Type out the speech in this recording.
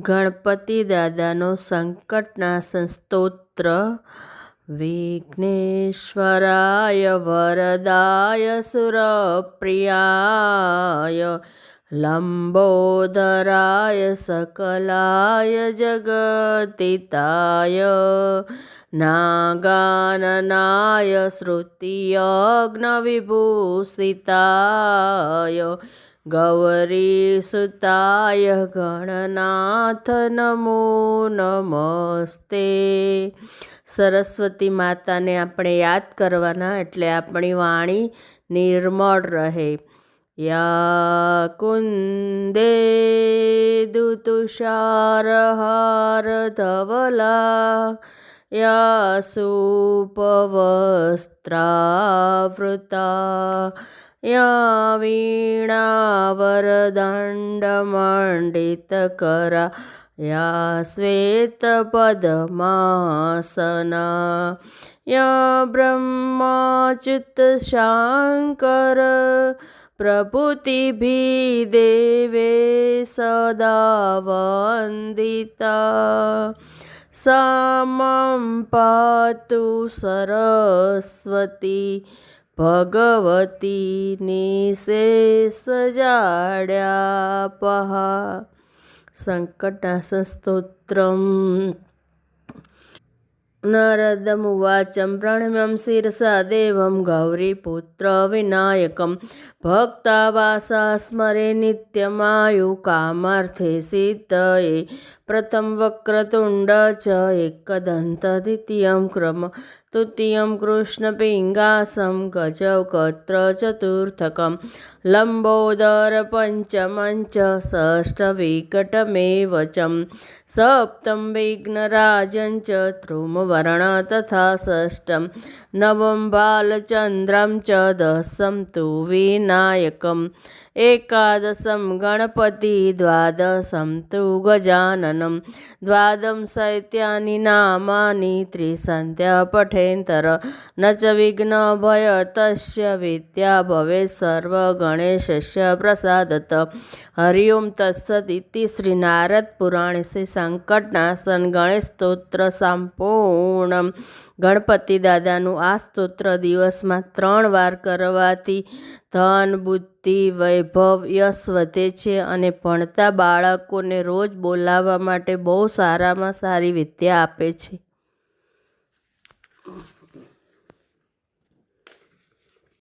ગણપતિ દાદાનો સંકટનાશન સ્તોત્ર વિઘ્નેશ્વરાય વરદાય સુરપ્રિયાય. લંબોદરાય સકલાય જગતિતાય. નાગાનનાય શ્રુતિયજ્ઞવિભૂષિતાય ગૌરીસુતાય ગણનાથ નમો નમસ્તે. સરસ્વતી માતાને આપણે યાદ કરવાના એટલે આપણી વાણી નિર્મળ રહે. યા કુંદે દુતુષારહાર ધવલા યા સુપવસ્ત્રાવૃતા या वीणावरदण्डमण्डितकरा या श्वेतपदमासना या ब्रह्माच्युतशाङ्कर प्रभुतिभिः देवे सदा वन्दिता। सा मां पातु सरस्वती ભગવતીની સે સજાડ્યા પહા. સંકટાસન સ્તોત્રમ નારદમુવાચં પ્રણમ્યં શિરસા દેવં ગૌરીપુત્ર વિનાયકં ભક્તાવાસા સ્મરે નિત્યમાયુ કામાર્થે સિદ્ધયે પ્રથમ વક્રતુંડ ચ એકદંત દ્વિતીયમ ક્રમ. તૃતીયમ કૃષ્ણપિંગાસમ ગજવકત્ર ચતુર્થકમ. લંબોદર પંચમં ચ ષષ્ઠવિકટમેવ ચમ સપ્તમ વિઘ્નરાજં ચ ધ્રુમવર્ણ તથા ષષ્ઠમ. નવમ બાલચંદ્રમ ચ દશમ તુ વિનાયકમ. એકાદશમ ગણપતિ દ્વાદશમ તુ ગજાનન ज्ञानं द्वादं शैत्यानि नामानि त्रिसन्ध्या पठेन्तर न च विघ्नभयतस्य विद्या भवेत् सर्वगणेशस्य प्रसादत हरि ओं तत्सदिति श्रीनारदपुराणे श्रीसङ्कटनाशन गणेशस्तोत्र सम्पूर्णम् ગણપતિ દાદાનું આ સ્તોત્ર દિવસમાં ત્રણ વાર કરવાથી ધન, બુદ્ધિ, વૈભવ, યશ વધે છે અને ભણતા બાળકોને રોજ બોલાવવા માટે બહુ સારામાં સારી વિદ્યા આપે છે.